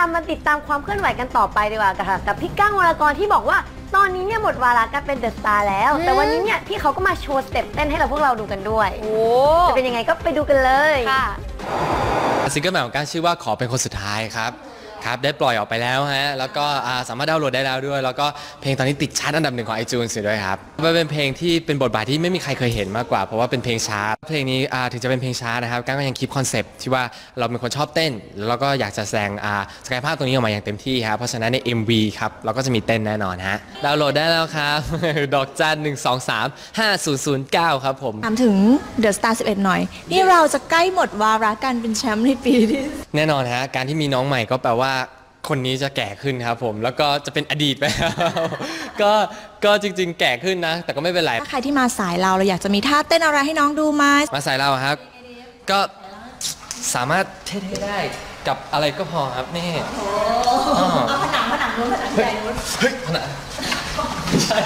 ามาติดตามความเคลื่อนไหวกันต่อไปดีกว่าค่ะ กับพี่ก้างวรกรที่บอกว่า ตอนนี้เนี่ยหมดวาระการเป็นเดอะสตาร์แล้ว แต่วันนี้เนี่ยพี่เขาก็มาโชว์สเต็ปเต้นให้เราพวกเราดูกันด้วยโอ้จะเป็นยังไงก็ไปดูกันเลยค่ะซิงเกิลใหม่ของก้างชื่อว่าขอเป็นคนสุดท้ายครับ ครับ ได้ปล่อยออกไปแล้วฮะ แล้วก็อ่าสามารถดาวน์โหลดได้แล้วด้วย แล้วก็เพลงตอนนี้ติดชาร์ตอันดับหนึ่งของ iTunes อยู่ด้วยครับมันเป็นเพลงที่เป็นบทบาทที่ไม่มีใครเคยเห็นมากกว่า เพราะว่าเป็นเพลงช้า เพลงนี้อ่าถึงจะเป็นเพลงช้านะครับก้างก็ยังคีปคอนเซปต์ที่ว่าเราเป็นคนชอบเต้น แล้วก็อยากจะแสดงอ่าศักยภาพตรงนี้ออกมาอย่างเต็มที่ครับ เพราะฉะนั้นใน MV ครับ เราก็จะมีเต้นแน่นอนฮะ ดาวน์โหลดได้แล้วครับ ดอกจันหนึ่งสองสามห้าศูนย์ศูนย์เก้าครับผม ถามถึง The Star 11 หน่อย นี่เราจะใกล้หมดวาระการเป็นแชมป์ในปีที่ แน่นอนฮะ การที่มีน้องใหม่ก็แปลว่าคนนี้จะแก่ขึ้นครับผมแล้วก็จะเป็นอดีตไปแล้วก็ก็จริง ๆ แก่ขึ้นนะ แต่ก็ไม่เป็นไรถ้าใครที่มาสายเราเราอยากจะมีท่าเต้นอะไรให้น้องดูไหมมาใส่เราครับ ก็สามารถเท่ๆได้กับอะไรก็พอครับนี่เอาผนังผนังนู้นผนังใหญ่นู้นเฮ้ยผนังใช่